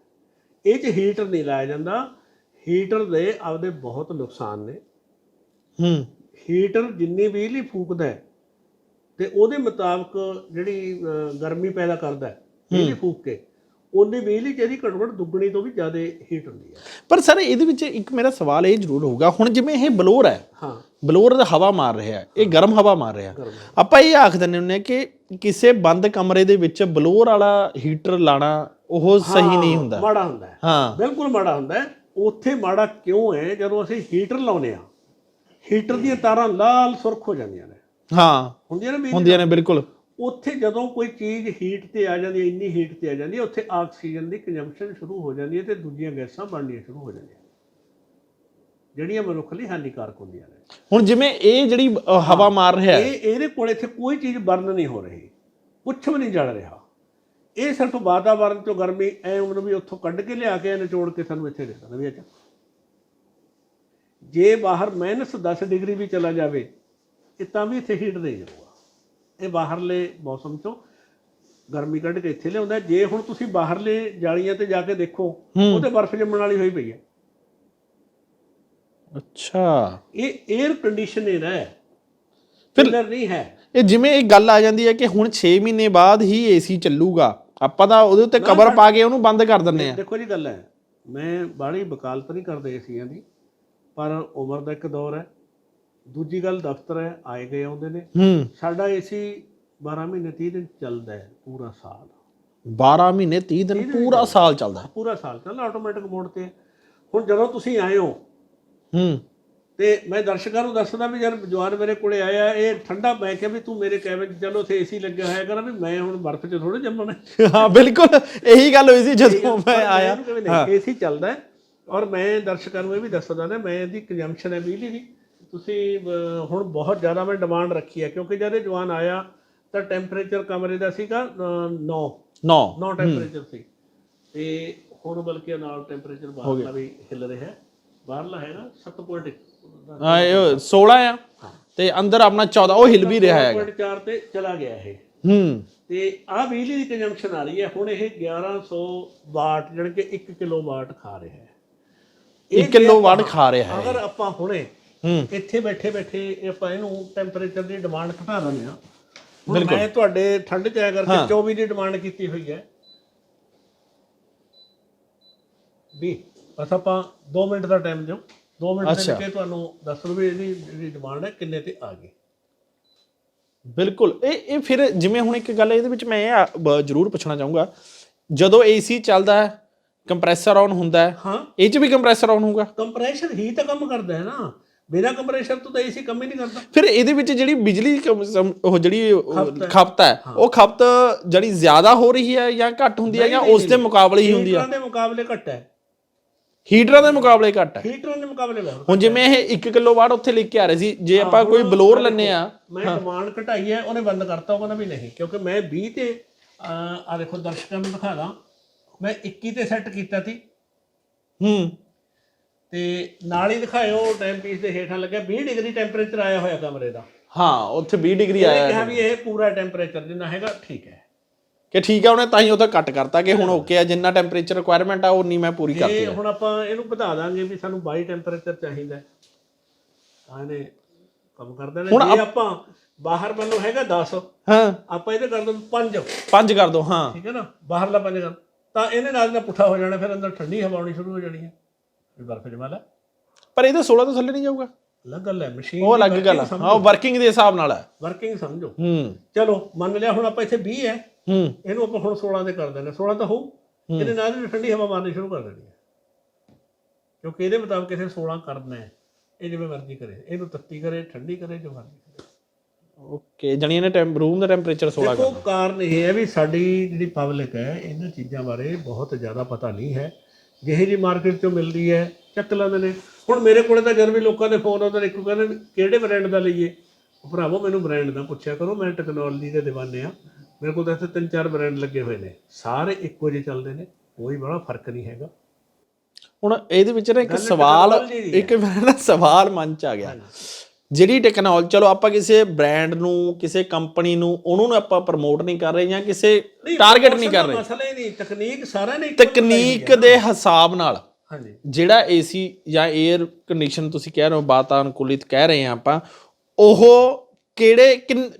ਇਹ ਚ ਹੀਟਰ ਨਹੀਂ ਲਾਇਆ ਜਾਂਦਾ। ਹੀਟਰ ਦੇ ਆਪਦੇ ਬਹੁਤ ਨੁਕਸਾਨ ਨੇ। ਹੂੰ। ਹੀਟਰ ਜਿੰਨੀ ਬਿਜਲੀ ਫੂਕਦਾ ਹੈ ਤੇ ਉਹਦੇ ਮੁਤਾਬਕ ਜਿਹੜੀ ਅਹ, ਗਰਮੀ ਪੈਦਾ ਕਰਦਾ ਹੈ ਬਿਜਲੀ ਫੂਕ ਕੇ। ਉਹਦੀ ਬਿਜਲੀ ਇਹਦੀ ਘੱਟੋ-ਘੱਟ ਦੁੱਗਣੀ ਤੋਂ ਵੀ ਜ਼ਿਆਦਾ ਹੀਟ ਹੁੰਦੀ ਹੈ। ਪਰ ਸਰ ਇਹਦੇ ਵਿੱਚ ਇੱਕ ਮੇਰਾ ਸਵਾਲ ਇਹ ਜ਼ਰੂਰ ਹੋਊਗਾ ਹੁਣ ਜਿਵੇਂ ਇਹ ਬਲੋਰ ਹੈ ਹਾਂ। ਬਲੋਰ ਦਾ ਹਵਾ ਮਾਰ ਰਿਹਾ ਹੈ ਇਹ ਗਰਮ ਹਵਾ ਮਾਰ ਰਿਹਾ ਆਪਾਂ ਇਹ ਆਖ ਦਿੰਦੇ ਹੁੰਦੇ ਹਾਂ ਕਿ ਕਿਸੇ ਬੰਦ ਕਮਰੇ ਦੇ ਵਿੱਚ ਬਲੋਰ ਵਾਲਾ ਹੀਟਰ ਲਾਣਾ ਉਹ ਸਹੀ ਨਹੀਂ ਹੁੰਦਾ। ਮਾੜਾ ਹੁੰਦਾ ਹੈ। ਹਾਂ। ਬਿਲਕੁਲ ਮਾੜਾ ਹੁੰਦਾ ਹੈ। ਉੱਥੇ ਮਾੜਾ ਕਿਉਂ ਹੈ ਜਦੋਂ ਅਸੀਂ ਹੀਟਰ ਲਾਉਨੇ ਆ ਹੀਟਰ ਦੀਆਂ ਤਾਰਾਂ ਲਾਲ ਸੁਰਖ ਹੋ ਜਾਂਦੀਆਂ ਨੇ। ਹਾਂ। ਹੁੰਦੀਆਂ ਨੇ ਵੀ ਹੁੰਦੀਆਂ ਨੇ ਬਿਲਕੁਲ। ਉੱਥੇ ਜਦੋਂ ਕੋਈ ਚੀਜ਼ ਹੀਟ ਤੇ ਆ ਜਾਂਦੀ ਹੈ ਇੰਨੀ ਹੀਟ ਤੇ ਆ ਜਾਂਦੀ ਹੈ ਉੱਥੇ ਆਕਸੀਜਨ ਦੀ ਕੰਜੰਪਸ਼ਨ ਸ਼ੁਰੂ ਹੋ ਜਾਂਦੀ ਹੈ ਤੇ ਦੂਜੀਆਂ ਗੈਸਾਂ ਬਣਨੀਆਂ ਸ਼ੁਰੂ ਹੋ ਜਾਂਦੀਆਂ। ਜਿਹੜੀਆਂ ਮਨੁੱਖ ਲਈ ਹਾਨੀਕਾਰਕ ਹੁੰਦੀਆਂ ਨੇ। ਹੁਣ ਜਿਵੇਂ ਇਹ ਜਿਹੜੀ ਹਵਾ ਮਾਰ ਰਿਹਾ ਹੈ। ਇਹ ਇਹਦੇ ਕੋਲ ਇੱਥੇ ਕੋਈ ਚੀਜ਼ ਬਰਨ ਨਹੀਂ ਹੋ ਰਹੀ। ਕੁਛ ਵੀ ਨਹੀਂ ਜਲ ਰਿਹਾ। ਇਹ ਸਿਰਫ ਵਾਤਾਵਰਣ ਚੋਂ ਗਰਮੀ ਐ ਉਹਨੂੰ ਵੀ ਉੱਥੋਂ ਕੱਢ ਕੇ ਲਿਆ ਕੇ ਨਿਚੋੜ ਕੇ ਸਾਨੂੰ ਇੱਥੇ ਦੇ ਦਿੰਦਾ ਵੀ ਅੱਛਾ ਜੇ ਬਾਹਰ ਮਾਈਨਸ 10 ਡਿਗਰੀ ਵੀ ਚਲਾ ਜਾਵੇ ਇਹ ਤਾਂ ਵੀ ਇੱਥੇ ਹੀਟ ਦੇ ਜਾਊਗਾ ਇਹ ਬਾਹਰਲੇ ਮੌਸਮ ਚੋਂ ਗਰਮੀ ਕੱਢ ਕੇ ਇੱਥੇ ਲਿਆਉਂਦਾ। ਜੇ ਹੁਣ ਤੁਸੀਂ ਬਾਹਰਲੇ ਜਾਲੀਆਂ ਤੇ ਜਾ ਕੇ ਦੇਖੋ ਉਹ ਤੇ ਬਰਫ਼ ਜੰਮਣ ਵਾਲੀ ਹੋਈ ਪਈ ਹੈ। ਅੱਛਾ। ਇਹ 에ਅਰ ਕੰਡੀਸ਼ਨਰ ਹੈ ਫਿਲਰ ਨਹੀਂ ਹੈ। ਇਹ ਜਿਵੇਂ ਇਹ ਗੱਲ ਆ ਜਾਂਦੀ ਹੈ ਕਿ ਹੁਣ 6 ਮਹੀਨੇ ਬਾਅਦ ਹੀ ਏਸੀ ਚੱਲੂਗਾ। ਆਪਾਂ ਤਾਂ ਉਹਦੇ ਉੱਤੇ ਕਵਰ ਪਾ ਕੇ ਉਹਨੂੰ ਬੰਦ ਕਰ ਦਿੰਨੇ ਆ ਦੇਖੋ ਜੀ ਗੱਲ ਹੈ। ਮੈਂ ਬਾਹਲੀ ਵਕਾਲਤ ਨਹੀਂ ਕਰਦਾ ਏਸੀਆਂ ਦੀ ਪਰ ਉਮਰ ਦਾ ਇੱਕ ਦੌਰ ਹੈ। ਦੂਜੀ ਗੱਲ ਦਫ਼ਤਰ ਹੈ ਆਏ ਗਏ ਆਉਂਦੇ ਨੇ। ਹੂੰ। ਸਾਡਾ ਏਸੀ 12 ਮਹੀਨੇ 30 ਦਿਨ ਚੱਲਦਾ ਹੈ ਪੂਰਾ ਸਾਲ। 12 ਮਹੀਨੇ 30 ਦਿਨ ਪੂਰਾ ਸਾਲ ਚੱਲਦਾ ਹੈ। ਪੂਰਾ ਸਾਲ ਚੱਲਦਾ ਆਟੋਮੈਟਿਕ ਮੋਡ ਤੇ। ਹੁਣ ਜਦੋਂ ਤੁਸੀਂ ਆਏ ਹੋ ਹੂੰ। ਤੇ ਮੈਂ ਦਰਸ਼ਕਾਂ ਨੂੰ ਦੱਸਦਾ ਵੀ ਯਾਰ ਜਵਾਨ ਮੇਰੇ ਕੋਲੇ ਆਇਆ ਇਹ ਠੰਡਾ ਮੈਂ ਕਿਹਾ ਵੀ ਤੂੰ ਮੇਰੇ ਕੈਬਿਨ 'ਚ ਚਲੋ ਉੱਥੇ ਏਸੀ ਲੱਗਿਆ ਹੋਇਆ ਕਰ ਵੀ ਮੈਂ ਹੁਣ ਬਰਫ਼ 'ਚ ਥੋੜੇ ਜੰਮਣਾ। ਹਾਂ ਬਿਲਕੁਲ ਇਹੀ ਗੱਲ ਹੋਈ ਸੀ ਜਦੋਂ ਮੈਂ ਆਇਆ। ਏਸੀ ਚੱਲਦਾ ਔਰ ਮੈਂ ਦਰਸ਼ਕਾਂ ਨੂੰ ਇਹ ਵੀ ਦੱਸਦਾ ਨਾ ਮੈਂ ਇਹਦੀ ਕੰਜੰਪਸ਼ਨ ਹੈ ਬਿਜਲੀ ਦੀ ਤੁਸੀਂ ਹੁਣ ਬਹੁਤ ਜ਼ਿਆਦਾ ਮੈਂ ਡਿਮਾਂਡ ਰੱਖੀ ਹੈ ਕਿਉਂਕਿ ਜਦ ਇਹ ਜਵਾਨ ਆਇਆ ਤਾਂ ਟੈਂਪਰੇਚਰ ਕਮਰੇ ਦਾ ਸੀਗਾ 9 9 9 ਟੈਂਪਰੇਚਰ ਸੀ। ਤੇ ਹੁਣ ਬਲਕਿ ਨਾਲ ਟੈਂਪਰੇਚਰ ਬਾਹਰਲਾ ਵੀ ਹਿੱਲ ਰਿਹਾ ਹੈ। ਬਾਹਰਲਾ ਹੈਗਾ 7.1 ਹਾਂ ਇਹ 16 ਆ। ਤੇ ਅੰਦਰ ਆਪਣਾ 14 ਉਹ ਹਿਲ ਵੀ ਰਿਹਾ ਹੈਗਾ। 7.4 ਤੇ ਚਲਾ ਗਿਆ ਇਹ। ਹੂੰ। ਤੇ ਆਹ ਬਿਜਲੀ ਦੀ ਕੰਜੰਪਸ਼ਨ ਆ ਰਹੀ ਹੈ। ਹੁਣ ਇਹ 1100 ਵਾਟ ਜਾਣੀ ਕਿ 1 ਕਿਲੋ ਵਾਟ ਖਾ ਰਿਹਾ ਹੈ। 1 ਕਿਲੋ ਵਾਟ ਖਾ ਰਿਹਾ ਹੈ। ਅਗਰ ਆਪਾਂ ਹੁਣੇ ਹੂੰ ਇੱਥੇ ਬੈਠੇ ਬੈਠੇ ਆਪਾਂ ਇਹਨੂੰ ਟੈਂਪਰੇਚਰ ਦੀ ਡਿਮਾਂਡ ਘਟਾ ਦਿੰਦੇ ਆ ਹੁਣ ਮੈਂ ਤੁਹਾਡੇ ਠੰਡ ਚ ਆਇਆ ਕਰਕੇ 24 ਦੀ ਡਿਮਾਂਡ ਕੀਤੀ ਹੋਈ ਹੈ। 20 ਬਸ ਆਪਾਂ 2 ਮਿੰਟ ਦਾ ਟਾਈਮ ਦਿਓ। 2 ਮਿੰਟ ਦੇ। ਵਿੱਚ ਤੁਹਾਨੂੰ ਦੱਸ ਦੂ ਵੀ ਇਹਦੀ ਜਿਹੜੀ ਡਿਮਾਂਡ ਹੈ ਕਿੰਨੇ ਤੇ ਆ ਗਈ। ਬਿਲਕੁਲ। ਇਹ ਇਹ ਫਿਰ ਜਿਵੇਂ ਹੁਣ ਇੱਕ ਗੱਲ ਇਹਦੇ ਵਿੱਚ ਮੈਂ ਇਹ ਜ਼ਰੂਰ ਪੁੱਛਣਾ ਚਾਹੂੰਗਾ। ਜਦੋਂ ਏਸੀ ਚੱਲਦਾ ਹੈ ਕੰਪਰੈਸਰ ਆਨ ਹੁੰਦਾ ਹੈ ਹਾਂ। ਇਹ 'ਚ ਵੀ ਕੰਪਰੈਸਰ ਆਨ ਹੋਊਗਾ? ਕੰਪਰੈਸ਼ਰ ਹੀ ਤਾਂ ਕੰਮ ਕਰਦਾ ਹੈ ਨਾ। ਬਿਨਾ ਕੰਪਰੈਸ਼ਰ ਤੋਂ ਤਾਂ ਏਸੀ ਕੰਮ ਹੀ ਨਹੀਂ ਕਰਦਾ। ਫਿਰ ਇਹਦੇ ਵਿੱਚ ਜਿਹੜੀ ਬਿਜਲੀ ਕਮ- ਸਮ- ਉਹ ਜਿਹੜੀ ਖਪਤ ਹੈ। ਉਹ ਖਪਤ ਜਿਹੜੀ ਜ਼ਿਆਦਾ ਹੋ ਰਹੀ ਹੈ ਜਾਂ ਘੱਟ ਹੁੰਦੀ ਹੈ ਜਾਂ ਉਸ ਦੇ ਮੁਕਾਬਲੇ ਹੀ ਹੁੰਦੀ ਹੈ? ਹੀਟਰਾਂ ਦੇ ਮੁਕਾਬਲੇ ਘੱਟ ਹੈ। ਹੀਟਰਾਂ ਦੇ ਮੁਕਾਬਲੇ ਘੱਟ ਹੈ। ਹੀਟਰਾਂ ਦੇ ਮੁਕਾਬਲੇ ਬਹੁਤ ਹੁਣ ਜਿਵੇਂ ਇਹ 1 ਕਿਲੋਵਾਟ ਉੱਥੇ ਲਿਖ ਕੇ ਆ ਰਹੇ ਸੀ ਜੇ ਆਪਾਂ ਕੋਈ ਬਲੋਰ ਲੈਣੇ ਆ ਮੈਂ ਡਿਮਾਂਡ ਘਟਾਈ ਹੈ ਉਹਨੇ ਬੰਦ ਕਰਤਾ ਉਹ ਕਹਿੰਦਾ ਵੀ ਨਹੀਂ ਕਿਉਂਕਿ ਮੈਂ 20 ਤੇ ਆ ਦੇਖੋ ਦਰਸ਼ਕਾਂ ਨੂੰ ਦਿਖਾ ਦਾਂ। ਮੈਂ 21 ਤੇ ਸੈੱਟ ਕੀਤਾ ਸੀ। ਹੂੰ। ਤੇ ਨਾਲ ਹੀ ਦਿਖਾਇਓ ਟਾਈਮ ਪੀਸ ਦੇ ਹੇਠਾਂ ਲੱਗਿਆ 20 ਡਿਗਰੀ ਟੈਂਪਰੇਚਰ ਆਇਆ ਹੋਇਆ ਕਮਰੇ ਦਾ। ਹਾਂ ਉੱਥੇ 20 ਡਿਗਰੀ ਆਇਆ ਕਿਹਾ ਵੀ ਇਹ ਪੂਰਾ ਟੈਂਪਰੇਚਰ ਜਿੰਨਾ ਹੈਗਾ ਠੀਕ ਹੈ। ਕਿ ਠੀਕ ਹੈ ਉਹਨੇ ਤਾਂ ਹੀ ਉਹ ਤਾਂ ਕੱਟ ਕਰਤਾ ਕਿ ਹੁਣ ਓਕੇ ਆ ਜਿੰਨਾ ਟੈਂਪਰੇਚਰ ਰਿਕੁਆਇਰਮੈਂਟ ਆ ਉਨੀ ਮੈਂ ਪੂਰੀ ਕਰਤੀ ਇਹ ਹੁਣ ਆਪਾਂ ਇਹਨੂੰ ਵਧਾ ਦਾਂਗੇ ਵੀ ਸਾਨੂੰ 22 ਟੈਂਪਰੇਚਰ ਚਾਹੀਦਾ ਹੈ। ਤਾਂ ਇਹਨੇ ਕੰਮ ਕਰ ਦੇਣਾ। ਜੇ ਆਪਾਂ ਬਾਹਰ ਵੱਲੋਂ ਹੈਗਾ 10 ਹਾਂ। ਆਪਾਂ ਇਹਦੇ ਕਰ ਦੋ 5 ਪੰਜ ਕਰ ਦੋ ਹਾਂ। ਠੀਕ ਹੈ ਨਾ? ਬਾਹਰਲਾ 5 ਕਰ ਤਾਂ ਇਹਨੇ ਨਾਲ ਨਾਲ ਪੁੱਠਾ ਹੋ ਜਾਣਾ ਫਿਰ ਅੰਦਰ ਠੰਡੀ ਹਵਾ ਆਉਣੀ ਸ਼ੁਰੂ ਹੋ ਜਾਣੀ ਹੈ। ਵੀ ਬਰਫ਼ ਜਮਾ ਲੈ। ਪਰ ਇਹਦੇ 16 ਤੋਂ ਥੱਲੇ ਨਹੀਂ ਜਾਊਗਾ। ਅਲੱਗ ਗੱਲ ਹੈ ਮਸ਼ੀਨ ਉਹ ਅਲੱਗ ਗੱਲ ਆ। ਹਾਂ ਉਹ ਵਰਕਿੰਗ ਦੇ ਹਿਸਾਬ ਨਾਲ ਹੈ। ਵਰਕਿੰਗ ਸਮਝੋ। ਹੂੰ। ਚਲੋ ਮੰਨ ਲਿਆ ਹੁਣ ਆਪਾਂ ਇੱਥੇ 20 ਹੈ। ਹੂੰ। ਇਹਨੂੰ ਆਪਾਂ ਹੁਣ 16 ਦੇ ਕਰ ਦਿੰਦੇ 16 ਤਾਂ ਹੋਊ। ਇਹਦੇ ਨਾਲ ਹੀ ਠੰਡੀ ਹਵਾ ਮਾਰਨੀ ਸ਼ੁਰੂ ਕਰ ਦੇਣੀ ਹੈ। ਕਿਉਂਕਿ ਇਹਦੇ ਮੁਤਾਬਕ ਇਥੇ 16 ਕਰਨਾ ਹੈ। ਇਹ ਜਿਵੇਂ ਮਰਜ਼ੀ ਕਰੇ। ਇਹਨੂੰ ਤੱਤੀ ਕਰੇ ਠੰਡੀ ਕਰੇ ਜੋ ਮਰਜ਼ੀ ਕਰੇ। ਓਕੇ ਜਣੀ ਇਹਨੇ ਟੈਂਪ ਰੂਮ ਦਾ ਟੈਂਪਰੇਚਰ 16 ਦੇਖੋ ਕਾਰਨ ਇਹ ਹੈ ਵੀ ਸਾਡੀ ਜਿਹੜੀ ਪਬਲਿਕ ਹੈ ਇਹਨਾਂ ਚੀਜ਼ਾਂ ਬਾਰੇ ਬਹੁਤ ਜ਼ਿਆਦਾ ਪਤਾ ਨਹੀਂ ਹੈ। ਜਿਹੇ ਜੀ ਮਾਰਕੀਟ ਚੋਂ ਮਿਲਦੀ ਹੈ ਚੱਕ ਲੈਂਦੇ ਨੇ। ਹੁਣ ਮੇਰੇ ਕੋਲੇ ਤਾਂ ਜਦ ਵੀ ਲੋਕਾਂ ਦੇ ਫੋਨ ਆਉਂਦੇ ਨੇ ਇੱਕ ਕਹਿੰਦੇ ਕਿਹੜੇ ਬ੍ਰਾਂਡ ਦਾ ਲਈਏ? ਭਰਾਵੋ ਮੈਨੂੰ ਬ੍ਰਾਂਡ ਦਾ ਪੁੱਛਿਆ ਕਰੋ ਮੈਂ ਟੈਕਨੋਲੋਜੀ ਦੇ دیਵਾਨੇ ਆ ਮੇਰੇ ਕੋਲ ਤਾਂ ਇੱਥੇ ਤਿੰਨ ਚਾਰ ਬ੍ਰਾਂਡ ਲੱਗੇ ਹੋਏ ਨੇ। ਸਾਰੇ ਇੱਕੋ ਜਿਹੇ ਚੱਲਦੇ ਨੇ ਕੋਈ ਬੜਾ ਫ਼ਰਕ ਨਹੀਂ ਹੈਗਾ। ਹੁਣ ਇਹਦੇ ਵਿੱਚ ਨਾ ਇੱਕ ਸਵਾਲ। ਇੱਕ ਮੇਰਾ ਸਵਾਲ ਮਨ ਚ ਆ ਗਿਆ। ਜਿਹੜੀ ਟੈਕਨੋਲੋਜੀ ਚਲੋ ਆਪਾਂ ਕਿਸੇ ਬ੍ਰਾਂਡ ਨੂੰ ਕਿਸੇ ਕੰਪਨੀ ਨੂੰ ਉਹਨੂੰ ਨੂੰ ਆਪਾਂ ਪ੍ਰਮੋਟ ਨਹੀਂ ਕਰ ਰਹੇ ਜਾਂ ਕਿਸੇ ਟਾਰਗੇਟ ਨਹੀਂ ਕਰ ਰਹੇ। ਮਸਲਾ ਹੀ ਨਹੀਂ ਤਕਨੀਕ ਸਾਰਿਆਂ ਨੇ ਇੱਕੋ ਜਿਹੀ ਤਕਨੀਕ ਦੇ ਹਿਸਾਬ ਨਾਲ ਹਾਂਜੀ। ਜਿਹੜਾ ਏਸੀ ਜਾਂ 에ਅਰ ਕੰਡੀਸ਼ਨ ਤੁਸੀਂ ਕਹਿ ਰਹੇ ਹੋ ਵਾਤਾਨੁਕੂਲਿਤ ਕਹਿ ਰਹੇ ਆ ਆਪਾਂ ਉਹ ਕਿਹੜੇ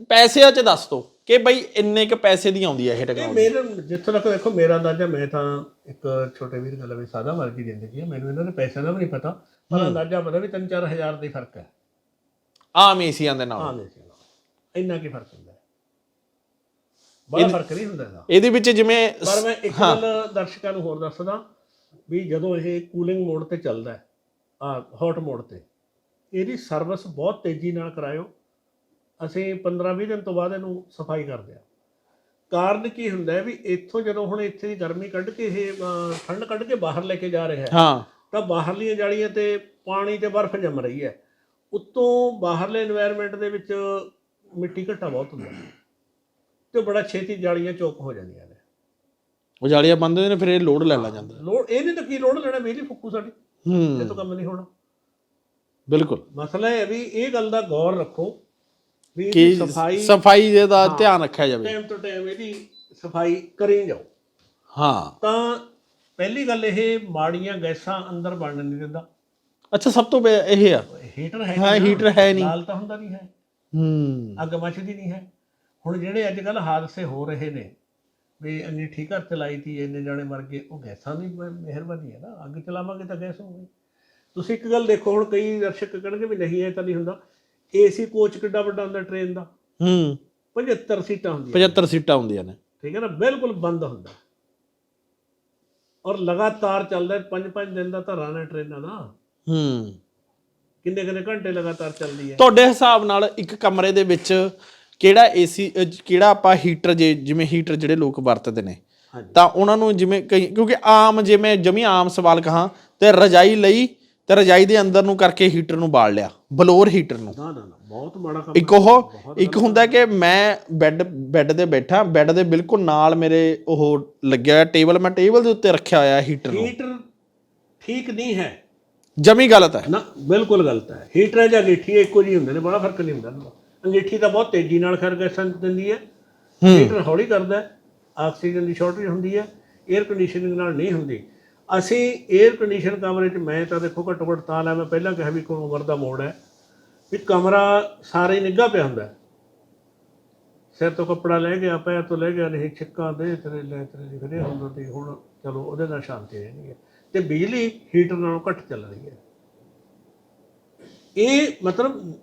ਪੈਸਿਆਂ 'ਚ ਦੱਸ ਦੋ ਕਿ ਬਈ ਇੰਨੇ ਕ ਪੈਸੇ ਦੀ ਆਉਂਦੀ ਹੈ ਇਹ ਟੈਕਨੋਲੋਜੀ ਮੇਰੇ ਜਿੱਥੋਂ ਤੱਕ ਦੇਖੋ ਮੇਰਾ ਅੰਦਾਜ਼ਾ ਮੈਂ ਤਾਂ ਇੱਕ ਛੋਟੇ ਵੀਰ ਗੱਲ ਵੀ ਸਾਦਾ ਵਰਗੀ ਜ਼ਿੰਦਗੀ ਹੈ ਮੈਨੂੰ ਇਹਨਾਂ ਦੇ ਪੈਸਿਆਂ ਦਾ ਵੀ ਨਹੀਂ ਪਤਾ ਪਰ ਅੰਦਾਜ਼ਾ ਪਤਾ ਵੀ 3-4 ਹਜ਼ਾਰ ਦਾ ਹੀ ਫ਼ਰਕ ਹੈ। ਆਮ ਏਸੀਆਂ ਦੇ ਨਾਲ। ਨਹੀਂ ਸੀ ਇੰਨਾ ਕੀ ਫ਼ਰਕ ਹੁੰਦਾ ਹੈ? ਬੜਾ ਫ਼ਰਕ ਨਹੀਂ ਹੁੰਦਾ ਇਹਦਾ। ਇਹਦੇ ਵਿੱਚ ਜਿਵੇਂ ਪਰ ਮੈਂ ਇੱਕ ਗੱਲ ਦਰਸ਼ਕਾਂ ਨੂੰ ਹੋਰ ਦੱਸਦਾ ਵੀ ਜਦੋਂ ਇਹ ਕੂਲਿੰਗ ਮੋਡ ਤੇ ਚੱਲਦਾ ਹੈ ਆ ਹੌਟ ਮੋਡ ਤੇ ਇਹਦੀ ਸਰਵਿਸ ਬਹੁਤ ਤੇਜ਼ੀ ਨਾਲ ਕਰਾਇਓ। ਅਸੀਂ 15-20 ਦਿਨ ਤੋਂ ਬਾਅਦ ਇਹਨੂੰ ਸਫ਼ਾਈ ਕਰਦੇ ਆ ਕਾਰਨ ਕੀ ਹੁੰਦਾ ਹੈ ਵੀ ਇੱਥੋਂ ਜਦੋਂ ਹੁਣ ਇੱਥੇ ਦੀ ਗਰਮੀ ਕੱਢ ਕੇ ਇਹ ਠੰਡ ਕੱਢ ਕੇ ਬਾਹਰ ਲੈ ਕੇ ਜਾ ਰਿਹਾ ਹੈ ਹਾਂ। ਤਾਂ ਬਾਹਰਲੀਆਂ ਜਾਲੀਆਂ ਤੇ ਪਾਣੀ ਤੇ ਬਰਫ਼ ਜੰਮ ਰਹੀ ਹੈ। ਉਤੋਂ ਬਾਹਰਲੇ এনवायरमेंट ਦੇ ਵਿੱਚ ਮਿੱਟੀ ਘੱਟਾ ਬਹੁਤ ਹੁੰਦਾ ਤੇ ਬੜਾ ਛੇਤੀ ਜਾਲੀਆਂ ਚੋਕ ਹੋ ਜਾਂਦੀਆਂ ਨੇ। ਉਹ ਜਾਲੀਆਂ ਬੰਦ ਨੇ ਫਿਰ ਇਹ ਲੋਡ ਲੈ ਲਾ ਜਾਂਦਾ। ਲੋਡ ਇਹਨੇ ਤਾਂ ਕੀ ਲੋਡ ਲੈਣਾ ਬਿਜਲੀ ਫੁੱਕੂ ਸਾਡੀ। ਇਹ ਤੋਂ ਕੰਮ ਨਹੀਂ ਹੋਣਾ। ਬਿਲਕੁਲ। ਮਸਲਾ ਇਹ ਵੀ ਇਹ ਗੱਲ ਦਾ ਗੌਰ ਰੱਖੋ ਵੀ ਸਫ਼ਾਈ ਸਫ਼ਾਈ ਦੇ ਦਾ ਧਿਆਨ ਰੱਖਿਆ ਜਾਵੇ। ਟਾਈਮ ਤੋਂ ਟਾਈਮ ਇਹਦੀ ਸਫ਼ਾਈ ਕਰੀ ਜਾਓ। ਹਾਂ। ਤਾਂ ਪਹਿਲੀ ਗੱਲ ਇਹ ਮਾੜੀਆਂ ਗੈਸਾਂ ਅੰਦਰ ਵੜਨ ਨਹੀਂ ਦਿੰਦਾ। ਅੱਛਾ ਸਭ ਤੋਂ ਇਹ ਆ। ਹੀਟਰ ਹੈ ਹਾਂ ਨਹੀਂ ਹੈ ਨਹੀਂ। ਨਾਲ ਤਾਂ ਹੁੰਦਾ ਨਹੀਂ ਹੈ। ਹੂੰ। ਅੱਗ ਮੱਚਦੀ ਨਹੀਂ ਹੈ। ਹੁਣ ਜਿਹੜੇ ਅੱਜ ਕੱਲ ਹਾਦਸੇ ਹੋ ਰਹੇ ਨੇ ਵੀ ਅੰਗੀਠੀ ਘਰ ਚਲਾਈ ਤੀ ਇੰਨੇ ਜਾਣੇ ਮਰ ਗਏ ਉਹ ਗੈਸਾਂ ਦੀ ਮ- ਮਿਹਰਬਾਨੀ ਹੈ ਨਾ। ਅੱਗ ਚਲਾਵਾਂਗੇ ਤਾਂ ਗੈਸ ਹੋਊਗੀ। ਤੁਸੀਂ ਇੱਕ ਗੱਲ ਦੇਖੋ ਹੁਣ ਕਈ ਦਰਸ਼ਕ ਕਹਿਣਗੇ ਵੀ ਨਹੀਂ ਇਹ ਤਾਂ ਨਹੀਂ ਹੁੰਦਾ। ਏਸੀ ਕੋਚ ਕਿੱਡਾ ਵੱਡਾ ਹੁੰਦਾ ਟ੍ਰੇਨ ਦਾ? ਹੂੰ। 75 ਸੀਟਾਂ ਹੁੰਦੀਆਂ 75 ਸੀਟਾਂ ਹੁੰਦੀਆਂ ਨੇ। ਠੀਕ ਹੈ ਨਾ? ਬਿਲਕੁਲ ਬੰਦ ਹੁੰਦਾ। ਔਰ ਲਗਾਤਾਰ ਚੱਲਦਾ 5-5 ਦਿਨ ਦਾ ਧਰਾ ਨੇ ਟ੍ਰੇਨਾਂ ਦਾ ਹੂੰ। ਕਿੰਨੇ ਕਿੰਨੇ ਘੰਟੇ ਲਗਾਤਾਰ ਚੱਲਦੀ ਹੈ? ਤੁਹਾਡੇ ਹਿਸਾਬ ਨਾਲ ਇੱਕ ਕਮਰੇ ਦੇ ਵਿੱਚ ਕਿਹੜਾ ਏਸੀ ਕਿਹੜਾ ਆਪਾਂ ਹੀਟਰ ਜੇ ਜਿਵੇਂ ਹੀਟਰ ਜਿਹੜੇ ਲੋਕ ਵਰਤਦੇ ਨੇ ਤਾਂ ਉਹਨਾਂ ਨੂੰ ਜਿਵੇਂ ਕਿਉਂਕਿ ਆਮ ਜਿਵੇਂ ਜਮੀ ਆਮ ਸਵਾਲ ਕਹਾਂ ਤੇ ਰਜਾਈ ਲਈ ਤੇ ਰਜਾਈ ਦੇ ਅੰਦਰ ਨੂੰ ਕਰਕੇ ਹੀਟਰ ਨੂੰ ਬਾਲ ਲਿਆ ਬਲੋਰ ਹੀਟਰ ਨੂੰ। ਨਾ ਨਾ ਨਾ ਬਹੁਤ ਮਾੜਾ ਕੰਮ ਇੱਕ ਉਹ ਇੱਕ ਹੁੰਦਾ ਕਿ ਮੈਂ ਬੈੱਡ ਬੈੱਡ ਤੇ ਬੈਠਾ ਬੈੱਡ ਦੇ ਬਿਲਕੁਲ ਨਾਲ ਮੇਰੇ ਉਹ ਲੱਗਿਆ ਟੇਬਲ ਮੈਂ ਟੇਬਲ ਦੇ ਉੱਤੇ ਰੱਖਿਆ ਹੋਇਆ ਹੀਟਰ ਨੂੰ। ਹੀਟਰ ਠੀਕ ਨਹੀਂ ਹੈ। ਜਮੀ ਗਲਤ ਹੈ। ਨਾ ਬਿਲਕੁਲ ਗਲਤ ਹੈ। ਹੀਟਰ ਜਾਂ ਅੰਗੀਠੀ ਇੱਕੋ ਜਿਹੀ ਹੁੰਦੇ ਨੇ ਬੜਾ ਫ਼ਰਕ ਨਹੀਂ ਹੁੰਦਾ। ਅੰਗੀਠੀ ਤਾਂ ਬਹੁਤ ਤੇਜ਼ੀ ਨਾਲ ਖਰ ਗੈਸਾਂ ਦਿੰਦੀ ਹੈ। ਹੀਟਰ ਹੌਲੀ ਕਰਦਾ ਹੈ। ਆਕਸੀਜਨ ਦੀ ਸ਼ਾਰਟੇਜ ਹੁੰਦੀ ਹੈ। 에ਅਰ ਕੰਡੀਸ਼ਨਿੰਗ ਨਾਲ ਨਹੀਂ ਹੁੰਦੀ। ਅਸੀਂ 에ਅਰ ਕੰਡੀਸ਼ਨ ਕਮਰੇ 'ਚ ਮੈਂ ਤਾਂ ਦੇਖੋ ਘੱਟੋ ਘੱਟ ਤਾਂ ਲੈ ਮੈਂ ਪਹਿਲਾਂ ਕਿਹਾ ਵੀ ਕੋਈ ਉਮਰ ਦਾ ਮੋੜ ਹੈ ਵੀ ਕਮਰਾ ਸਾਰੇ ਨਿੱਘਾ ਪਿਆ ਹੁੰਦਾ। ਸਿਰ ਤੋਂ ਕੱਪੜਾ ਲੈ ਗਿਆ ਪੈਰ ਤੋਂ ਲੈ ਗਿਆ ਨਹੀਂ ਛਿੱਕਾਂ ਦੇ ਤੇਰੇ ਲੈ ਤੇਰੇ ਜਿਹੜੇ ਹੁੰਦਾ ਤੇ ਹੁਣ ਚਲੋ ਉਹਦੇ ਨਾਲ ਸ਼ਾਂਤੀ ਰਹਿੰਦੀ ਹੈ। ਤੇ ਬਿਜਲੀ ਹੀਟਰ ਨਾਲੋਂ ਘੱਟ ਚੱਲ ਰਹੀ ਹੈ। ਇਹ ਮਤਲਬ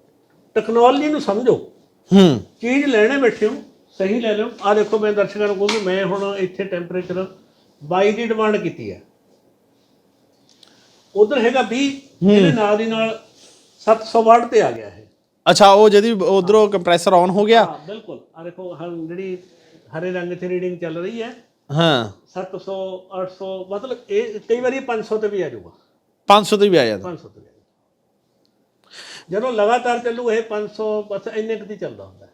ਟੈਕਨੋਲੋਜੀ ਨੂੰ ਸਮਝੋ। ਹੂੰ। ਚੀਜ਼ ਲੈਣੇ ਬੈਠੇ ਹੋ ਸਹੀ ਲੈ ਲਓ। ਆ ਦੇਖੋ ਮੈਂ ਦਰਸ਼ਕਾਂ ਨੂੰ ਕਹੂੰਗਾ ਮੈਂ ਹੁਣ ਇੱਥੇ ਟੈਂਪਰੇਚਰ 22 ਦੀ ਡਿਮਾਂਡ ਕੀਤੀ ਹੈ। ਉਧਰ ਹੈਗਾ 20 ਇਹਦੇ ਨਾਲ ਦੀ ਨਾਲ 700 ਵਾਟ ਤੇ ਆ ਗਿਆ ਇਹ। ਅੱਛਾ ਉਹ ਜਿਹਦੀ ਉਧਰੋਂ ਕੰਪਰੈਸਰ ਆਨ ਹੋ ਗਿਆ। ਹਾਂ ਬਿਲਕੁਲ। ਆ ਦੇਖੋ ਹਾਂ ਜਿਹੜੀ ਹਰੇ ਰੰਗ 'ਚ ਰੀਡਿੰਗ ਚੱਲ ਰਹੀ ਹੈ। ਹਾਂ। 700 800 ਮਤਲਬ ਇਹ ਕਈ ਵਾਰੀ 500 ਤੇ ਵੀ ਆ ਜਾਊਗਾ। 500 ਤੇ ਵੀ ਆ ਜਾਂਦਾ। 500 ਤੇ ਵੀ ਆ ਜਾਊਗਾ ਜਦੋਂ ਲਗਾਤਾਰ ਚੱਲੂ ਇਹ 500 ਬਸ ਇੰਨੇ ਕੁ ਦੀ ਚੱਲਦਾ ਹੁੰਦਾ। ਹੈ।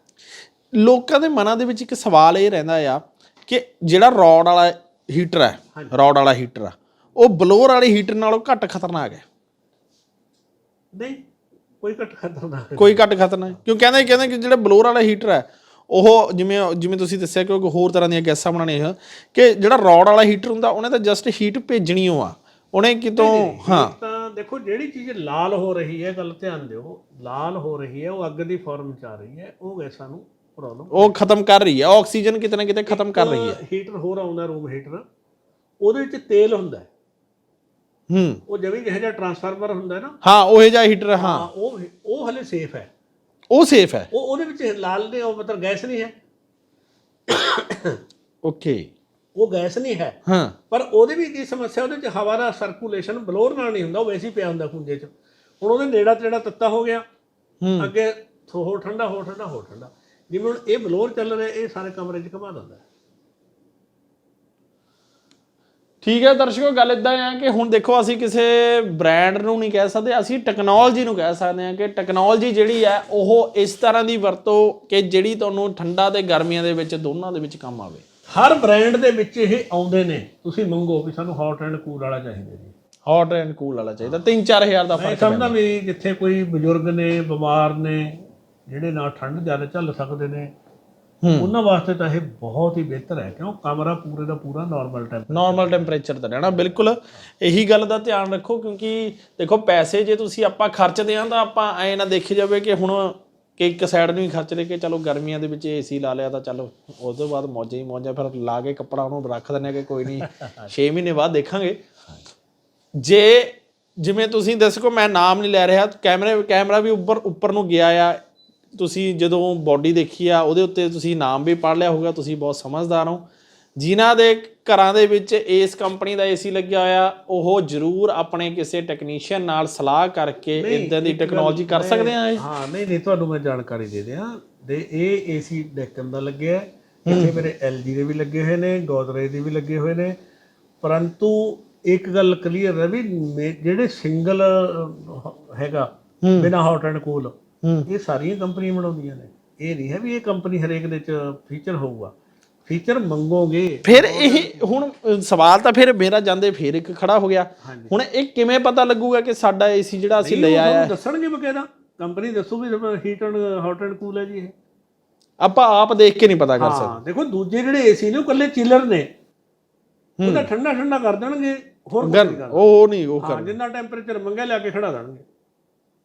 ਲੋਕਾਂ ਦੇ ਮਨਾਂ ਦੇ ਵਿੱਚ ਇੱਕ ਸਵਾਲ ਇਹ ਰਹਿੰਦਾ ਆ ਕਿ ਜਿਹੜਾ ਰੌਡ ਵਾਲਾ ਹੀਟਰ ਹੈ ਰੌਡ ਵਾਲਾ ਹੀਟਰ ਆ ਉਹ ਬਲੋਰ ਵਾਲੇ ਹੀਟਰ ਨਾਲੋਂ ਘੱਟ ਖਤਰਨਾਕ ਹੈ? ਨਹੀਂ ਕੋਈ ਘੱਟ ਖਤਰਨਾਕ ਕੋਈ ਘੱਟ ਖਤਰਨਾਕ? ਕਿਉਂ ਕਹਿੰਦੇ ਕਹਿੰਦੇ ਕਿ ਜਿਹੜਾ ਬਲੋਰ ਵਾਲਾ ਹੀਟਰ ਹੈ ਉਹ ਜਿਵੇਂ ਜਿਵੇਂ ਤੁਸੀਂ ਦੱਸਿਆ ਕਿ ਉਹ ਹੋਰ ਤਰ੍ਹਾਂ ਦੀਆਂ ਗੈਸਾਂ ਬਣਾਉਣੀਆਂ ਕਿ ਜਿਹੜਾ ਰੌਡ ਵਾਲਾ ਹੀਟਰ ਹੁੰਦਾ ਉਹਨੇ ਤਾਂ ਜਸਟ ਹੀਟ ਭੇਜਣੀ ਓ ਆ। ਉਹਨੇ ਕਿਤੋਂ ਹਾਂ। ਤਾਂ ਦੇਖੋ ਜਿਹੜੀ ਚੀਜ਼ ਲਾਲ ਹੋ ਰਹੀ ਹੈ ਗੱਲ ਧਿਆਨ ਦਿਓ ਲਾਲ ਹੋ ਰਹੀ ਹੈ ਉਹ ਅੱਗ ਦੀ ਫਾਰਮ ਚ ਆ ਰਹੀ ਹੈ ਉਹ ਗੈਸਾਂ ਨੂੰ ਪ੍ਰੋਬਲਮ ਉਹ ਖਤਮ ਕਰ ਰਹੀ ਹੈ ਆਕਸੀਜਨ ਕਿਤੇ ਨਾ ਕਿਤੇ ਖਤਮ ਕਰ ਰਹੀ ਹੈ। ਹੀਟਰ ਹੋਰ ਆਉਂਦਾ ਰੂਮ ਹੀਟਰ ਉਹਦੇ ਵਿੱਚ ਤੇਲ ਹੁੰਦਾ ਹੈ। ਹੂੰ। ਉਹ ਜਿਵੇਂ ਜਿਹੋ ਜਿਹਾ ਟਰਾਂਸਫਾਰਮਰ ਹੁੰਦਾ ਹੈ ਨਾ। ਹਾਂ ਉਹ ਜਿਹਾ ਹੀਟਰ ਹਾਂ। ਹਾਂ ਉਹ ਉਹ ਹਲੇ ਸੇਫ ਹੈ। ਉਹ ਸੇਫ ਹੈ। ਉਹ ਉਹਦੇ ਵਿੱਚ ਲਾਲ ਨੇ ਉਹ ਮਤਲਬ ਗੈਸ ਨਹੀਂ ਹੈ। ਓਕੇ ਉਹ ਗੈਸ ਨਹੀਂ ਹੈ। ਹਾਂ। ਪਰ ਉਹਦੇ ਵੀ ਕੀ ਸਮੱਸਿਆ ਉਹਦੇ ਵਿੱਚ ਹਵਾ ਦਾ ਸਰਕੂਲੇਸ਼ਨ ਬਲੋਰ ਨਾਲ ਨਹੀਂ ਹੁੰਦਾ ਉਹ ਵੈਸੇ ਹੀ ਪਿਆ ਹੁੰਦਾ ਖੁੰਝੇ 'ਚ। ਹੁਣ ਉਹਦੇ ਨੇੜਾ ਤੇੜਾ ਤੱਤਾ ਹੋ ਗਿਆ। ਹੂੰ। ਅੱਗੇ ਹੋਰ ਠੰਡਾ ਹੋਰ ਠੰਡਾ ਹੋਰ ਠੰਡਾ। ਜਿਵੇਂ ਹੁਣ ਇਹ ਬਲੋਰ ਚੱਲ ਰਿਹਾ ਇਹ ਸਾਰੇ ਕਮਰੇ 'ਚ ਘੁਮਾ ਦਿੰਦਾ ਹੈ। ਠੀਕ ਹੈ ਦਰਸ਼ਕੋ ਗੱਲ ਇਦਾਂ ਆ ਕਿ ਹੁਣ ਦੇਖੋ ਅਸੀਂ ਕਿਸੇ ਬ੍ਰਾਂਡ ਨੂੰ ਨਹੀਂ ਕਹਿ ਸਕਦੇ ਅਸੀਂ ਟੈਕਨੋਲੋਜੀ ਨੂੰ ਕਹਿ ਸਕਦੇ ਹਾਂ ਕਿ ਟੈਕਨੋਲੋਜੀ ਜਿਹੜੀ ਹੈ ਉਹ ਇਸ ਤਰ੍ਹਾਂ ਦੀ ਵਰਤੋ ਕਿ ਜਿਹੜੀ ਤੁਹਾਨੂੰ ਠੰਡਾ ਤੇ ਗਰਮੀਆਂ ਦੇ ਵਿੱਚ ਦੋਨਾਂ ਦੇ ਵਿੱਚ ਕੰਮ ਆਵੇ। ਹਰ ਬ੍ਰਾਂਡ ਦੇ ਵਿੱਚ ਇਹ ਆਉਂਦੇ ਨੇ। ਤੁਸੀਂ ਮੰਗੋ ਵੀ ਸਾਨੂੰ ਹੌਟ ਐਂਡ ਕੂਲ ਵਾਲਾ ਚਾਹੀਦਾ ਜੀ। ਹੌਟ ਐਂਡ ਕੂਲ ਵਾਲਾ ਚਾਹੀਦਾ 3-4000 ਦਾ ਮੈਂ ਫ਼ਰਕ ਸਮਝਦਾ ਵੀ ਜਿੱਥੇ ਕੋਈ ਬਜ਼ੁਰਗ ਨੇ ਬਿਮਾਰ ਨੇ ਜਿਹੜੇ ਨਾਲ ਠੰਡ ਜ਼ਿਆਦਾ ਝੱਲ ਸਕਦੇ ਨੇ। ਉਹਨਾਂ ਵਾਸਤੇ ਤਾਂ ਇਹ ਬਹੁਤ ਹੀ ਬਿਹਤਰ ਹੈ ਕਿਉਂ? ਕਮਰਾ ਪੂਰੇ ਦਾ ਪੂਰਾ ਨਾਰਮਲ ਟੈਂਪ ਨਾਰਮਲ ਟੈਂਪਰੇਚਰ ਤੇ ਰਹਿਣਾ ਬਿਲਕੁਲ। ਇਹੀ ਗੱਲ ਦਾ ਧਿਆਨ ਰੱਖੋ ਕਿਉਂਕਿ ਦੇਖੋ ਪੈਸੇ ਜੇ ਤੁਸੀਂ ਆਪਾਂ ਖਰਚਦੇ ਆਂ ਤਾਂ ਆਪਾਂ ਐ ਨਾ ਦੇਖੀ ਜਾਵੇ ਕਿ ਹੁਣ ਕਿ ਇੱਕ ਸਾਈਡ ਨੂੰ ਹੀ ਖਰਚ ਲੈ ਕੇ ਚਲੋ ਗਰਮੀਆਂ ਦੇ ਵਿੱਚ ਏਸੀ ਲਾ ਲਿਆ ਤਾਂ ਚਲੋ ਉਸ ਤੋਂ ਬਾਅਦ ਮੌਜਾਂ ਹੀ ਮੌਜਾਂ ਫਿਰ ਲਾ ਕੇ ਕੱਪੜਾ ਉਹਨੂੰ ਰੱਖ ਦਿੰਦੇ ਆ ਕਿ ਕੋਈ ਨਹੀਂ 6 ਮਹੀਨੇ ਬਾਅਦ ਦੇਖਾਂਗੇ। ਜੇ ਜਿਵੇਂ ਤੁਸੀਂ ਦੱਸੋ ਮੈਂ ਨਾਮ ਨਹੀਂ ਲੈ ਰਿਹਾ ਕੈਮਰੇ ਕੈਮਰਾ ਵੀ ਉੱਪਰ ਉੱਪਰ ਨੂੰ ਗਿਆ ਆ ਤੁਸੀਂ ਜਦੋਂ ਬਾਡੀ ਦੇਖੀ ਆ ਉਹਦੇ ਉੱਤੇ ਤੁਸੀਂ ਨਾਮ ਵੀ ਪੜ੍ਹ ਲਿਆ ਹੋਊਗਾ ਤੁਸੀਂ ਬਹੁਤ ਸਮਝਦਾਰ ਹੋ। ਜਿਨ੍ਹਾਂ ਦੇ ਘਰਾਂ ਦੇ ਵਿੱਚ ਇਸ ਕੰਪਨੀ ਦਾ ਏਸੀ ਲੱਗਿਆ ਹੋਇਆ ਉਹ ਜ਼ਰੂਰ ਆਪਣੇ ਕਿਸੇ ਟੈਕਨੀਸ਼ੀਅਨ ਨਾਲ ਸਲਾਹ ਕਰਕੇ ਇਦਾਂ ਦੀ ਟੈਕਨੋਲੋਜੀ ਕਰ ਸਕਦੇ ਆ ਇਹ? ਹਾਂ ਨਹੀਂ ਨਹੀਂ ਤੁਹਾਨੂੰ ਮੈਂ ਜਾਣਕਾਰੀ ਦੇ ਦਿਆਂ। ਦੇ ਇਹ ਏਸੀ ਡੈਕਨ ਦਾ ਲੱਗਿਆ। ਇੱਥੇ ਮੇਰੇ LG ਦੇ ਵੀ ਲੱਗੇ ਹੋਏ ਨੇ ਗੋਦਰੇਜ ਦੇ ਵੀ ਲੱਗੇ ਹੋਏ ਨੇ। ਪਰੰਤੂ ਇੱਕ ਗੱਲ ਕਲੀਅਰ ਹੈ ਵੀ ਜਿਹੜੇ ਸਿੰਗਲ ਹੈਗਾ ਬਿਨਾ ਹੌਟ ਐਂਡ ਕੂਲ। ਇਹ ਸਾਰੀਆਂ ਕੰਪਨੀਆਂ ਬਣਾਉਂਦੀਆਂ ਨੇ। ਇਹ ਨਹੀਂ ਹੈ ਵੀ ਇਹ ਕੰਪਨੀ ਹਰੇਕ ਦੇ ਚ ਫੀਚਰ ਹੋਊਗਾ। ਫੀਚਰ ਮੰਗੋਗੇ। ਫਿਰ ਇਹ ਹੁਣ ਸਵਾਲ ਤਾਂ ਫਿਰ ਮੇਰਾ ਜਾਂਦੇ ਫਿਰ ਇੱਕ ਖੜਾ ਹੋ ਗਿਆ। ਹੁਣ ਇਹ ਕਿਵੇਂ ਪਤਾ ਲੱਗੂਗਾ ਕਿ ਸਾਡਾ ਏਸੀ ਜਿਹੜਾ ਅਸੀਂ ਨਹੀਂ, ਉਹ ਲਿਆ ਤੁਹਾਨੂੰ ਆ ਦੱਸਣਗੇ ਬਕਾਇਦਾ। Company ਦੱਸੂਗੀ heat and hot and cool ਹੈ ਜੀ ਇਹ। ਆਪਾਂ ਆਪ ਦੇਖ ਕੇ ਨਹੀਂ ਪਤਾ ਕਰ ਸਕਦੇ। ਹਾਂ ਦੇਖੋ ਦੂਜੇ ਜਿਹੜੇ ਏਸੀ ਨੇ ਉਹ ਕੱਲੇ ਚਿਲਰ ਨੇ। ਉਹਦਾ ਠੰਡਾ ਠੰਡਾ ਕਰ ਦੇਣਗੇ। ਹੋਰ ਕੁਝ ਨਹੀਂ ਉਹ ਨਹੀਂ ਉਹ ਹਾਂ ਜਿੰਨਾ ਟੈਂਪਰੇਚਰ ਮੰਗਿਆ ਲਿਆ ਕੇ ਖੜਾ ਦੇਣਗੇ।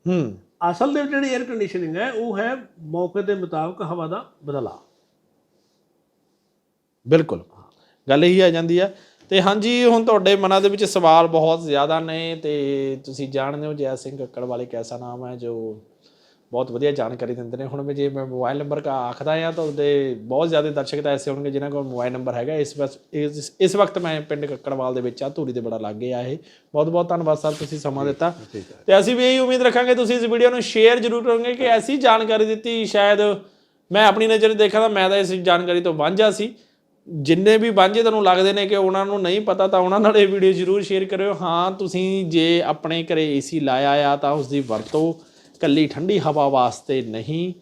ਹੂੰ। ਅਸਲ ਦੇ ਵਿੱਚ ਜਿਹੜੀ 에ਅਰ ਕੰਡੀਸ਼ਨਿੰਗ ਹੈ, ਉਹ ਹੈ ਮੌਕੇ ਦੇ ਮੁਤਾਬਕ ਹਵਾ ਦਾ ਬਦਲਾਅ। ਬਿਲਕੁਲ। ਗੱਲ ਇਹੀ ਆ ਜਾਂਦੀ ਆ। ਤੇ ਹਾਂਜੀ, ਹੁਣ ਤੁਹਾਡੇ ਮਨਾਂ ਦੇ ਵਿੱਚ ਸਵਾਲ ਬਹੁਤ ਜ਼ਿਆਦਾ ਨੇ ਤੇ ਤੁਸੀਂ ਜਾਣਦੇ ਹੋ ਜੈ ਸਿੰਘ ਕੱਕੜ ਵਾਲੇ ਕੈਸਾ ਨਾਮ ਹੈ, ਜੋ ਬਹੁਤ ਵਧੀਆ ਜਾਣਕਾਰੀ ਦਿੰਦੇ ਨੇ। ਹੁਣ ਮੈਂ ਜੇ ਮੈਂ ਮੋਬਾਈਲ ਨੰਬਰ ਕਾ ਆਖਦਾ ਆ ਤਾਂ ਉਹਦੇ ਬਹੁਤ ਜ਼ਿਆਦਾ ਦਰਸ਼ਕ ਤਾਂ ਐਸੇ ਹੋਣਗੇ ਜਿਨ੍ਹਾਂ ਕੋਲ ਮੋਬਾਈਲ ਨੰਬਰ ਹੈਗਾ। ਇਸ ਵਕਤ ਇਸ ਇਸ ਵਕਤ ਮੈਂ ਪਿੰਡ ਕੱਕੜਵਾਲ ਦੇ ਵਿੱਚ ਆ ਧੂਰੀ ਦੇ ਬੜਾ ਲਾਗੇ ਆ ਇਹ। ਬਹੁਤ ਬਹੁਤ ਧੰਨਵਾਦ ਸਰ ਤੁਸੀਂ ਸਮਾਂ ਦਿੱਤਾ। ਤੇ ਅਸੀਂ ਵੀ ਇਹੀ ਉਮੀਦ ਰੱਖਾਂਗੇ ਤੁਸੀਂ ਇਸ ਵੀਡੀਓ ਨੂੰ ਸ਼ੇਅਰ ਜ਼ਰੂਰ ਕਰੋਗੇ ਕਿ ਐਸੀ ਜਾਣਕਾਰੀ ਦਿੱਤੀ ਸ਼ਾਇਦ ਮੈਂ ਆਪਣੀ ਨਜ਼ਰ ਦੇਖਾਂ ਤਾਂ ਮੈਂ ਤਾਂ ਇਸ ਜਾਣਕਾਰੀ ਤੋਂ ਵਾਂਝਾ ਸੀ। ਜਿੰਨੇ ਵੀ ਵਾਂਝੇ ਤੁਹਾਨੂੰ ਲੱਗਦੇ ਨੇ ਕਿ ਉਹਨਾਂ ਨੂੰ ਨਹੀਂ ਪਤਾ ਤਾਂ ਉਹਨਾਂ ਨਾਲ ਇਹ ਵੀਡੀਓ ਜ਼ਰੂਰ ਸ਼ੇਅਰ ਕਰਿਓ। ਹਾਂ ਤੁਸੀਂ ਜੇ ਆਪਣੇ ਘਰੇ ਏਸੀ ਲਾਇਆ ਆ ਤਾਂ ਉਸ ਦੀ ਵਰਤੋਂ ਕੱਲੀ ਠੰਡੀ ਹਵਾ ਵਾਸਤੇ ਨਹੀਂ।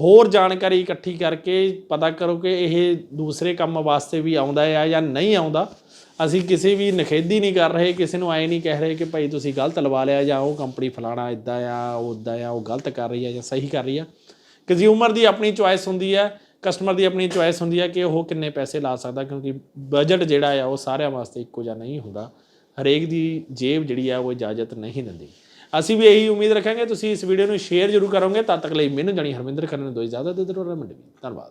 ਹੋਰ ਜਾਣਕਾਰੀ ਇਕੱਠੀ ਕਰਕੇ ਪਤਾ ਕਰੋ ਕਿ ਇਹ ਦੂਸਰੇ ਕੰਮ ਵਾਸਤੇ ਵੀ ਆਉਂਦਾ ਹੈ ਜਾਂ ਨਹੀਂ ਆਉਂਦਾ। ਅਸੀਂ ਕਿਸੇ ਵੀ ਨਖੇਦੀ ਨਹੀਂ ਕਰ ਰਹੇ, ਕਿਸੇ ਨੂੰ ਐ ਨਹੀਂ ਕਹਿ ਰਹੇ ਕਿ ਭਾਈ ਤੁਸੀਂ ਗਲਤ ਲਵਾ ਲਿਆ ਜਾਂ ਉਹ ਕੰਪਨੀ ਫਲਾਣਾ ਇਦਾਂ ਆ, ਉਹ ਉਦਾਂ ਆ, ਉਹ ਗਲਤ ਕਰ ਰਹੀ ਹੈ ਜਾਂ ਸਹੀ ਕਰ ਰਹੀ ਆ। ਕੰਜ਼ਿਊਮਰ ਦੀ ਆਪਣੀ ਚੁਆਇਸ ਹੁੰਦੀ ਹੈ ਕਸਟਮਰ ਦੀ ਆਪਣੀ ਚੁਆਇਸ ਹੁੰਦੀ ਹੈ ਕਿ ਉਹ ਕਿੰਨੇ ਪੈਸੇ ਲਾ ਸਕਦਾ ਕਿਉਂਕਿ ਬਜਟ ਜਿਹੜਾ ਆ ਉਹ ਸਾਰਿਆਂ ਵਾਸਤੇ ਇੱਕੋ ਜਿਹਾ ਨਹੀਂ ਹੁੰਦਾ। ਹਰੇਕ ਦੀ ਜੇਬ ਜਿਹੜੀ ਆ ਉਹ ਇਜਾਜ਼ਤ ਨਹੀਂ ਦਿੰਦੀ। ਅਸੀਂ ਵੀ ਇਹੀ ਉਮੀਦ ਰੱਖਾਂਗੇ, ਤੁਸੀਂ ਇਸ ਵੀਡੀਓ ਨੂੰ ਸ਼ੇਅਰ ਜ਼ਰੂਰ ਕਰੋਗੇ। ਤਦ ਤੱਕ ਲਈ ਮੈਨੂੰ ਜਾਣੀ ਹਰਮਿੰਦਰ ਕਰਨ ਨੂੰ ਦੋ ਇਜਾਜ਼ਤ ਦੇ ਦਿਓ ਰਮਨ ਧੰਨਵਾਦ।